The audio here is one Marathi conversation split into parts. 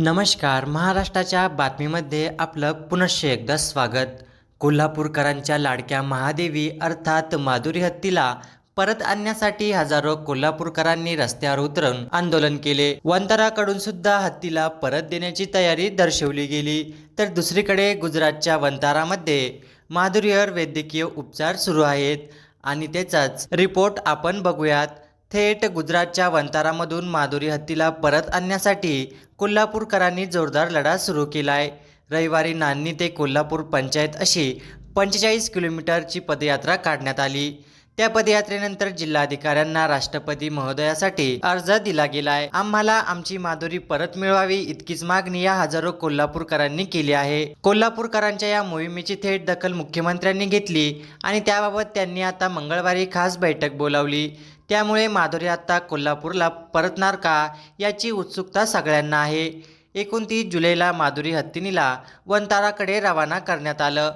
नमस्कार महाराष्ट्राच्या बातमीमध्ये आपलं पुनश्च एकदा स्वागत. कोल्हापूरकरांच्या लाडक्या महादेवी अर्थात माधुरी हत्तीला परत आणण्यासाठी हजारो कोल्हापूरकरांनी रस्त्यावर उतरून आंदोलन केले. वंताराकडून सुद्धा हत्तीला परत देण्याची तयारी दर्शवली गेली. तर दुसरीकडे गुजरातच्या वंतारामध्ये माधुरीवर वैद्यकीय उपचार सुरू आहेत. आणि त्याचाच रिपोर्ट आपण बघूयात. थेट गुजरातच्या वंतारामधून माधुरी हत्तीला परत आणण्यासाठी कोल्हापूरकरांनी जोरदार लढा सुरू केलाय. रविवारी नान्नी ते कोल्हापूर पंचायत अशी पंचेचाळीस किलोमीटरची पदयात्रा काढण्यात आली. त्या पदयात्रेनंतर जिल्हाधिकाऱ्यांना राष्ट्रपती महोदयासाठी अर्ज दिला गेलाय. आम्हाला आमची माधुरी परत मिळवावी इतकीच मागणी या हजारो कोल्हापूरकरांनी केली आहे. कोल्हापूरकरांच्या या मोहिमेची थेट दखल मुख्यमंत्र्यांनी घेतली आणि त्याबाबत त्यांनी आता मंगळवारी खास बैठक बोलावली. त्यामुळे माधुरी आता कोल्हापूरला परतणार का याची उत्सुकता सगळ्यांना आहे. एकोणतीस जुलैला माधुरी हत्तीनीला वनताराकडे रवाना करण्यात आलं.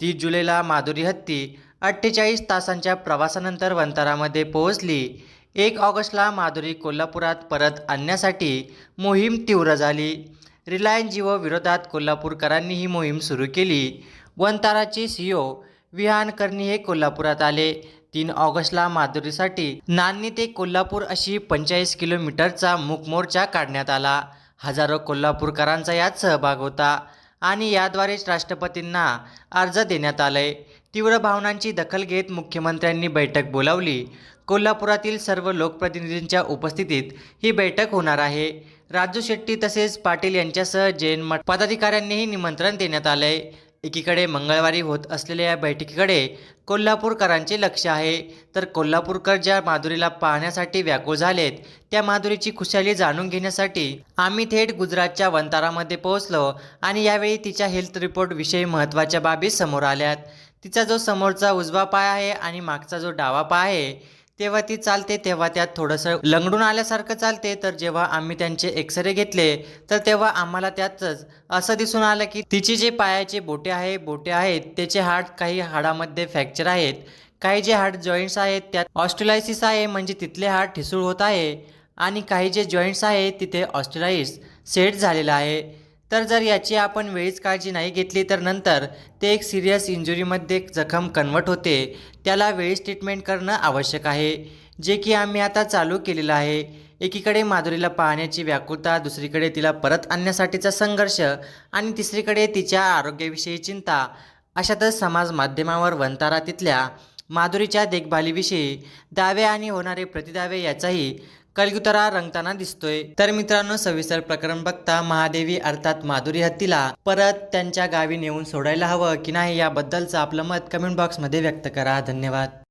तीस जुलैला माधुरी हत्ती अठ्ठेचाळीस तासांच्या प्रवासानंतर वंतारामध्ये पोहोचली. एक ऑगस्टला माधुरी कोल्हापुरात परत आणण्यासाठी मोहीम तीव्र झाली. रिलायन्स जिओ विरोधात कोल्हापूरकरांनी ही मोहीम सुरू केली. वनताराचे सीओ विहान करणी हे कोल्हापुरात आले. तीन ऑगस्टला माधुरीसाठी नान्नी ते कोल्हापूर अशी पंचेचाळीस किलोमीटरचा मूकमोर्चा काढण्यात आला. हजारो कोल्हापूरकरांचा यात सहभाग होता आणि याद्वारेच राष्ट्रपतींना अर्ज देण्यात आलाय. तीव्र भावनांची दखल घेत मुख्यमंत्र्यांनी बैठक बोलावली. कोल्हापुरातील सर्व लोकप्रतिनिधींच्या उपस्थितीत ही बैठक होणार आहे. राजू शेट्टी तसेच पाटील यांच्यासह जैन मठ पदाधिकाऱ्यांनीही निमंत्रण देण्यात आलंय. एकीकडे मंगळवारी होत असलेल्या या बैठकीकडे कोल्हापूरकरांचे लक्ष आहे. तर कोल्हापूरकर ज्या माधुरीला पाहण्यासाठी व्याकुळ झालेत त्या माधुरीची खुशाली जाणून घेण्यासाठी आम्ही थेट गुजरातच्या वंतारामध्ये पोहोचलो आणि यावेळी तिच्या हेल्थ रिपोर्टविषयी महत्त्वाच्या बाबी समोर आल्यात. तिचा जो समोरचा उजवा पाय आहे आणि मागचा जो डावा पाय आहे तेव्हा ती चालते तेव्हा त्यात थोडंसं लंगडून आल्यासारखं चालते. तर जेव्हा आम्ही त्यांचे एक्सरे घेतले तर तेव्हा आम्हाला त्यातच असं दिसून आलं की तिचे जे पायाचे बोटे आहे बोटे आहेत त्याचे हाड काही हाडामध्ये फ्रॅक्चर आहेत. काही जे हाड जॉईंट्स आहेत त्यात ऑस्ट्रेलायसिस आहे म्हणजे तिथले हाड ठिसूळ होत आहे. आणि काही जे जॉईंट्स आहेत तिथे ऑस्ट्रेलाइस सेट झालेलं आहे. तर जर याची आपण वेळीच काळजी नाही घेतली तर नंतर ते एक सिरियस इंजुरीमध्ये जखम कन्वर्ट होते. त्याला वेळीच ट्रीटमेंट करणं आवश्यक आहे. जे की आम्ही आता चालू केलेलं आहे. एकीकडे माधुरीला पाहण्याची व्याकुळता दुसरीकडे तिला परत आणण्यासाठीचा संघर्ष आणि तिसरीकडे तिच्या आरोग्याविषयी चिंता. अशातच समाज माध्यमावर वंतारा तिथल्या माधुरीच्या देखभालीविषयी दावे आणि होणारे प्रतिदावे याचाही कलगुतरा रंगताना दिसतोय. तर मित्रांनो सविस्तर प्रकरण बघता महादेवी अर्थात माधुरी हत्तीला परत त्यांच्या गावी नेऊन सोडायला हवं की नाही याबद्दलचं आपलं मत कमेंट बॉक्समध्ये व्यक्त करा. धन्यवाद.